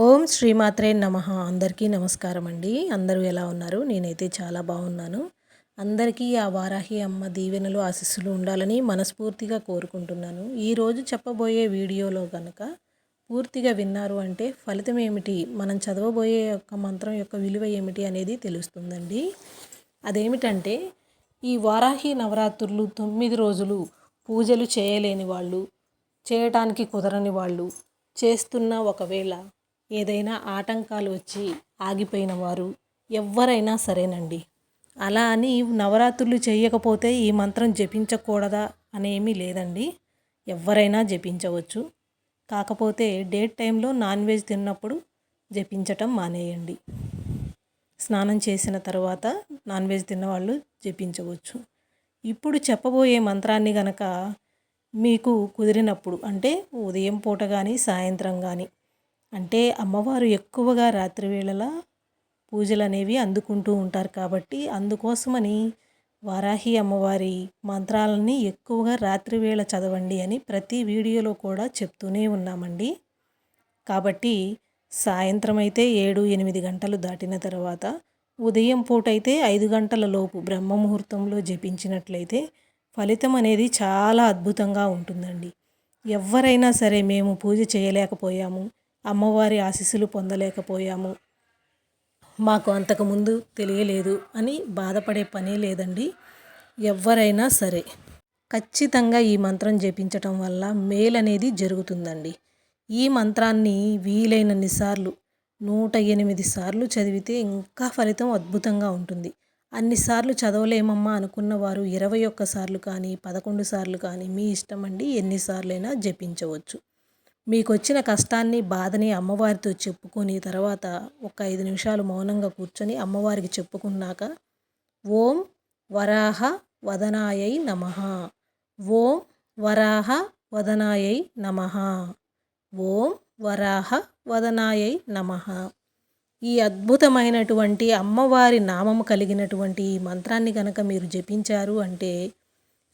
ఓం శ్రీమాత్రే నమ. అందరికీ నమస్కారం అండి. అందరూ ఎలా ఉన్నారు? నేనైతే చాలా బాగున్నాను. అందరికీ ఆ వారాహి అమ్మ దీవెనలు ఆశీస్సులు ఉండాలని మనస్ఫూర్తిగా కోరుకుంటున్నాను. ఈరోజు చెప్పబోయే వీడియోలో కనుక పూర్తిగా విన్నారు అంటే ఫలితం ఏమిటి? మనం చదవబోయే యొక్క మంత్రం యొక్క విలువ ఏమిటి అనేది తెలుస్తుందండి. అదేమిటంటే ఈ వారాహి నవరాత్రులు తొమ్మిది రోజులు పూజలు చేయలేని వాళ్ళు చేయటానికి కుదరని వాళ్ళు చేస్తున్న ఒకవేళ ఏదైనా ఆటంకాలు వచ్చి ఆగిపోయిన వారు ఎవరైనా సరేనండి. అలా అని నవరాత్రులు చేయకపోతే ఈ మంత్రం జపించకూడదా అనేమీ లేదండి. ఎవరైనా జపించవచ్చు. కాకపోతే డేట్ టైంలో నాన్ వెజ్ తిన్నప్పుడు జపించటం మానేయండి. స్నానం చేసిన తర్వాత నాన్ వెజ్ తిన్నవాళ్ళు జపించవచ్చు. ఇప్పుడు చెప్పబోయే మంత్రాన్ని గనక మీకు కుదిరినప్పుడు అంటే ఉదయం పూట కానీ సాయంత్రం కానీ అంటే అమ్మవారు ఎక్కువగా రాత్రి వేళల పూజలు అనేవి అందుకుంటూ ఉంటారు కాబట్టి అందుకోసమని వారాహి అమ్మవారి మంత్రాలని ఎక్కువగా రాత్రి వేళ చదవండి అని ప్రతి వీడియోలో కూడా చెప్తూనే ఉన్నామండి. కాబట్టి సాయంత్రం అయితే ఏడు ఎనిమిది గంటలు దాటిన తర్వాత ఉదయం పూట అయితే ఐదు గంటల లోపు బ్రహ్మ ముహూర్తంలో జపించినట్లయితే ఫలితం అనేది చాలా అద్భుతంగా ఉంటుందండి. ఎవరైనా సరే మేము పూజ చేయలేకపోయాము. అమ్మవారి ఆశీస్సులు పొందలేకపోయాము. మాకు అంతకుముందు తెలియలేదు అని బాధపడే పనే లేదండి. ఎవరైనా సరే ఖచ్చితంగా ఈ మంత్రం జపించటం వల్ల మేలు అనేది జరుగుతుందండి. ఈ మంత్రాన్ని వీలైనన్ని సార్లు నూట ఎనిమిది సార్లు చదివితే ఇంకా ఫలితం అద్భుతంగా ఉంటుంది. అన్నిసార్లు చదవలేమమ్మా అనుకున్న వారు ఇరవై ఒక్కసార్లు కానీ పదకొండు సార్లు కానీ మీ ఇష్టం అండి. ఎన్నిసార్లైనా జపించవచ్చు. మీకు వచ్చిన కష్టాన్ని బాధని అమ్మవారితో చెప్పుకొని తర్వాత ఒక ఐదు నిమిషాలు మౌనంగా కూర్చొని అమ్మవారికి చెప్పుకున్నాక ఓం వరాహ వదనాయై నమ. ఓం వరాహ వదనాయై నమ. ఓం వరాహ వదనాయై నమ. ఈ అద్భుతమైనటువంటి అమ్మవారి నామము కలిగినటువంటి ఈ మంత్రాన్ని కనుక మీరు జపించారు అంటే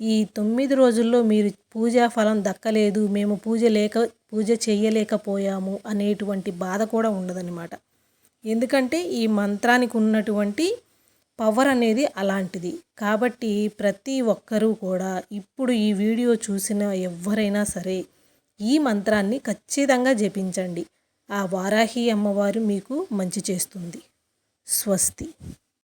ఈ తొమ్మిది రోజుల్లో మీరు పూజా ఫలం దక్కలేదు మేము పూజ లేక పూజ చేయలేకపోయాము అనేటువంటి బాధ కూడా ఉండదన్నమాట. ఎందుకంటే ఈ మంత్రానికి ఉన్నటువంటి పవర్ అనేది అలాంటిది. కాబట్టి ప్రతి ఒక్కరూ కూడా ఇప్పుడు ఈ వీడియో చూసిన ఎవరైనా సరే ఈ మంత్రాన్ని ఖచ్చితంగా జపించండి. ఆ వారాహి అమ్మవారు మీకు మంచి చేస్తుంది. స్వస్తి.